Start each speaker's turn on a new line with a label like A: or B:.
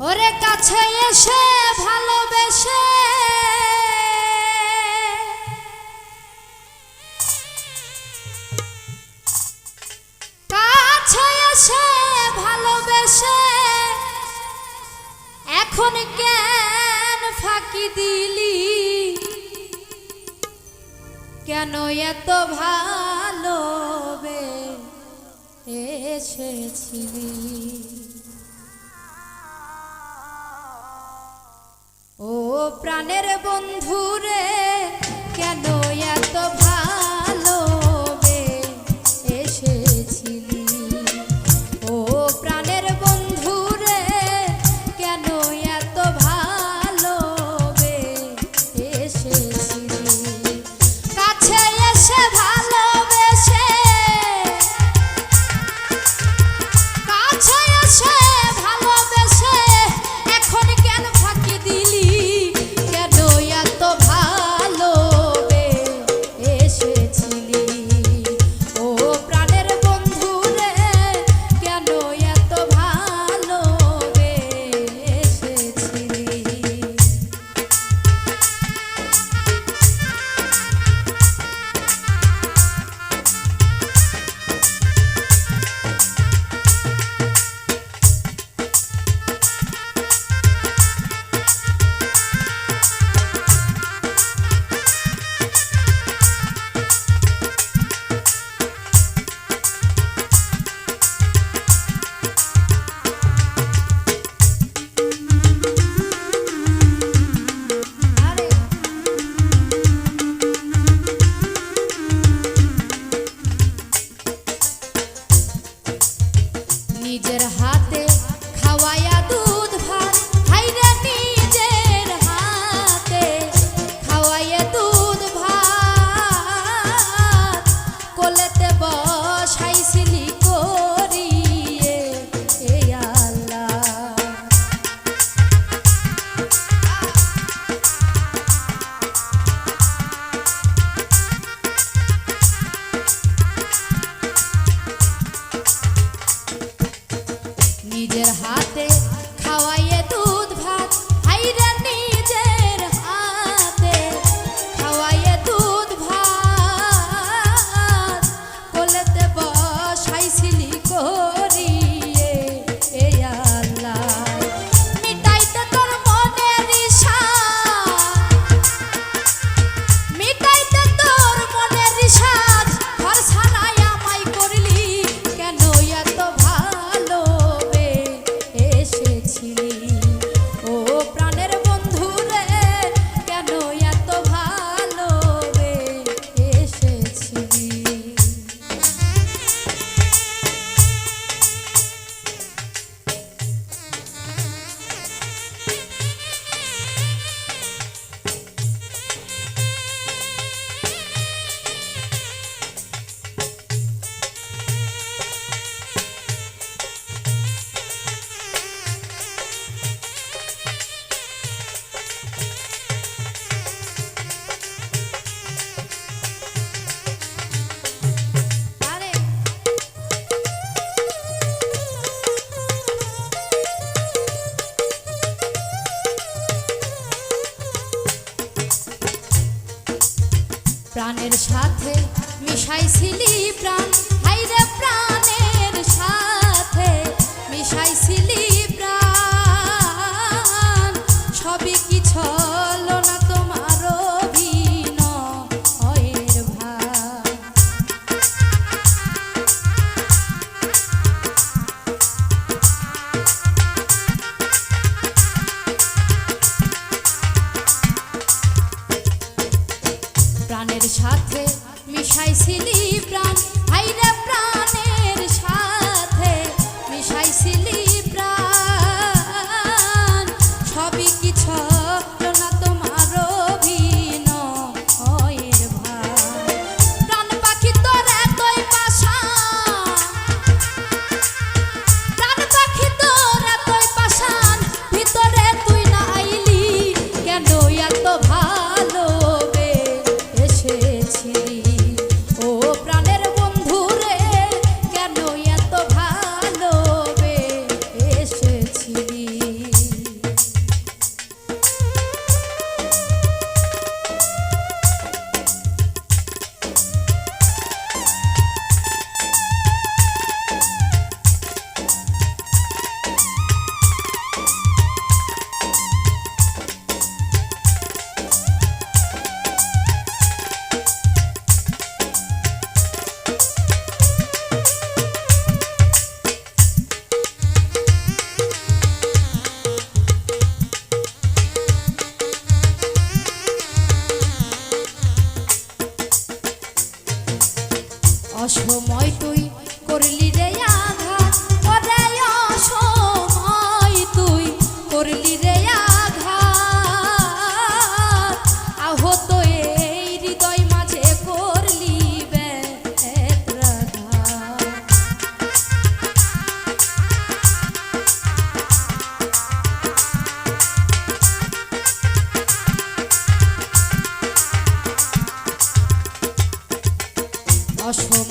A: ওরে কাছে এসে ভালোবেসে। কাছে এসে ভালোবেসে। এখন কেন ফাঁকি দিলি? কেন এত ভালোবেসেছিলি? প্রাণের Get high. আশায় ছিলি প্রাণ। কোথায় সময় তুই করলি রে আঘাত তুই করলি রে আঘাত। আহত এই হৃদয় মাঝে করলি অসম